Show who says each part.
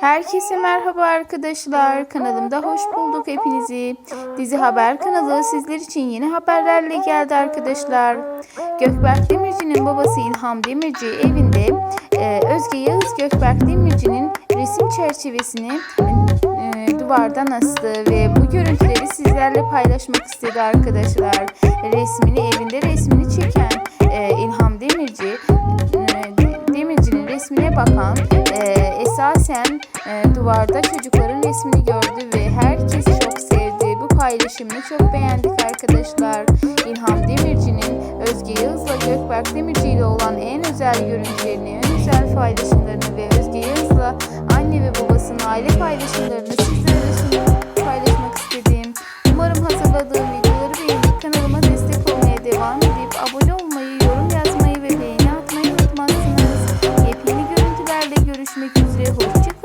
Speaker 1: Herkese merhaba arkadaşlar. Kanalımda hoş bulduk hepinizi. Dizi Haber kanalı sizler için yeni haberlerle geldi arkadaşlar. Gökberk Demirci'nin babası İlham Demirci evinde e, Özge Yağız Gökberk Demirci'nin resim çerçevesini e, duvardan astı ve bu görüntüleri sizlerle paylaşmak istedi arkadaşlar. Resmini evinde resmini çeken e, İlham Demirci Demirci'nin resmine bakan esasen e, duvarda çocukların resmini gördü ve herkes çok sevdi. Bu paylaşımını çok beğendik arkadaşlar. İlham Demirci'nin Özge Yağız'la Gökberk Demirci ile olan en özel görüntülerini, en özel paylaşımlarını ve Özge Yağız'la anne ve babasının aile paylaşımlarını sizlerle üzere. Hoşçakalın.